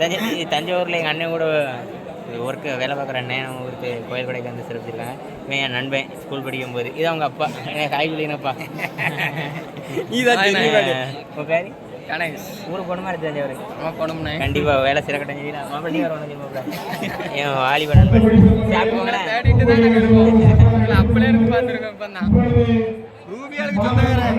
தஞ்சை தஞ்சாவூரில் எங்கள் அண்ணன் கூட ஒர்க்கு வேலை பார்க்குற அண்ணன் ஒருத்தர் கோயில் கடைக்கு வந்து சிறப்பிச்சிருக்காங்க. இவன் என் நண்பன் ஸ்கூல் படிக்கும்போது. இது அவங்க அப்பா. எனக்கு நீதான் தெரியும் உன் பேர்? கணேஷ். ஊருக்கு போகணுமா இருக்கு தஞ்சாவூருக்கு? நம்ம போனோம்னே கண்டிப்பாக வேலை சிறக்கட்டும் சொல்லி நான் மாப்பிள்ளை நீ வரணும் என் வாலிப நண்பன் அப்படியே இருந்து இப்போ தான். ரூபியாளுக்கு சொந்தக்காரன்.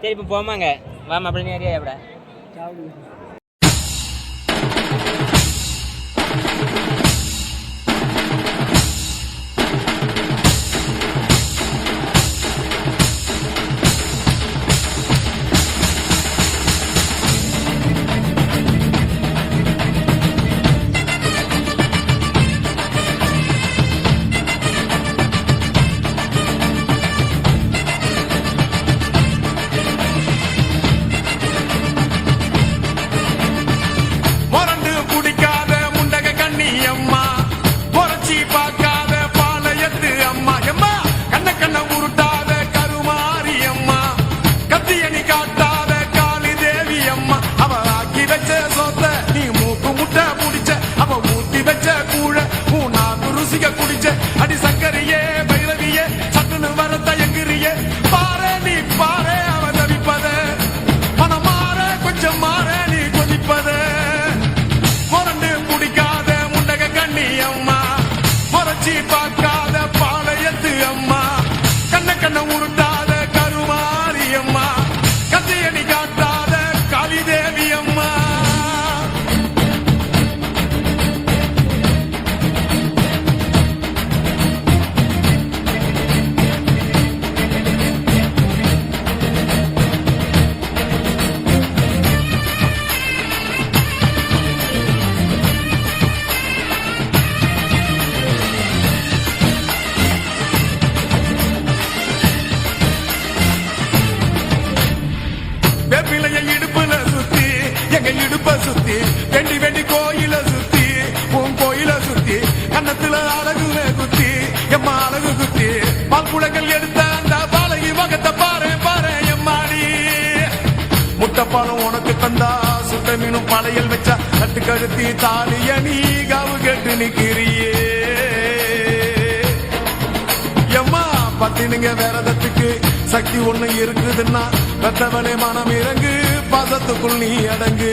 சரி இப்போ போமாங்க வாமா அப்படின்னு நீ எப்படா Victor முட்டைப்பாலம் உனக்கு தந்தா. சுட்ட மீனும் பழையல் வச்சா தட்டு கழுத்தி தாலிய நீ காவு கெட்டு நிக்கிறியே. எம்மா பத்தினுங்க விரதத்துக்கு சக்தி ஒண்ணு இருக்குதுன்னா பெத்தவனே மனம் இறங்கு பாசத்துக்குள் நீ அடங்கு.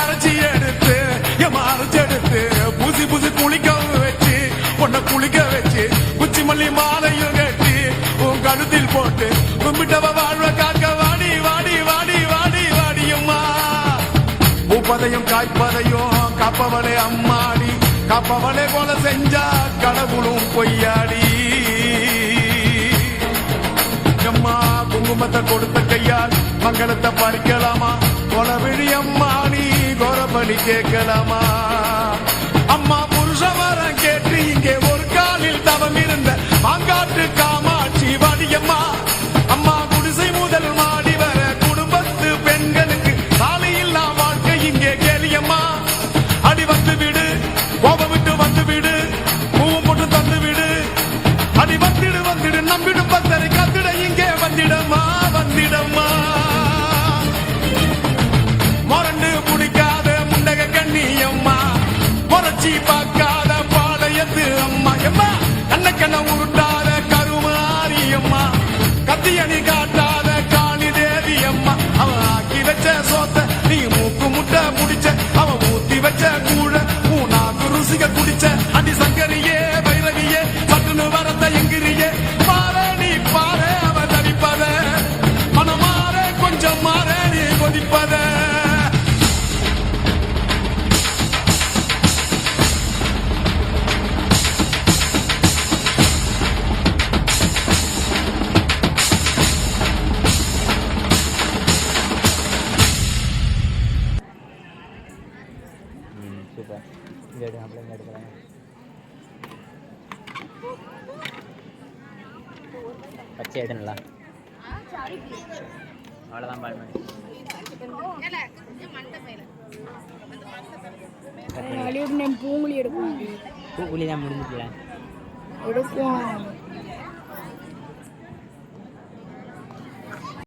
அரைச்சி எடுத்து என் மறைச்சு எடுத்து புசி புசி குளிக்க வச்சு பொண்ணை குளிக்க வச்சு குச்சி மல்லி மாலையும் கட்டி உன் கழுத்தில் போட்டு கும்பிட்டவ வாழ்வை காக்க வாடி வாடி வாடி வாடி வாடியம்மா. உப்பதையும் காய்ப்பதையும் காப்பவளே அம்மாடி காப்பவளே போல செஞ்சா கடவுளும் பொய்யாடி. அம்மா குங்குமத்தை கொடுத்த கையால் மங்களத்தை பறிக்கலாமா? கொலவிழி அம்மா கேள்வி கேட்கலாமா? அம்மா புருஷவரம் கேட்டு இங்கே ஒரு காலில் தவம் இருந்த மாங்காட்டு காமாட்சி வடியம்மா. the any guy. சூப்பர் இங்கே எடு அப்படியே இங்கே எடுக்கிறாங்க பச்சை எடுங்களா அவ்வளோதான் பால் பண்ணி பூங்குழி எடுப்போம் பூங்குழி தான் முடிஞ்சுக்கல எடுப்போம்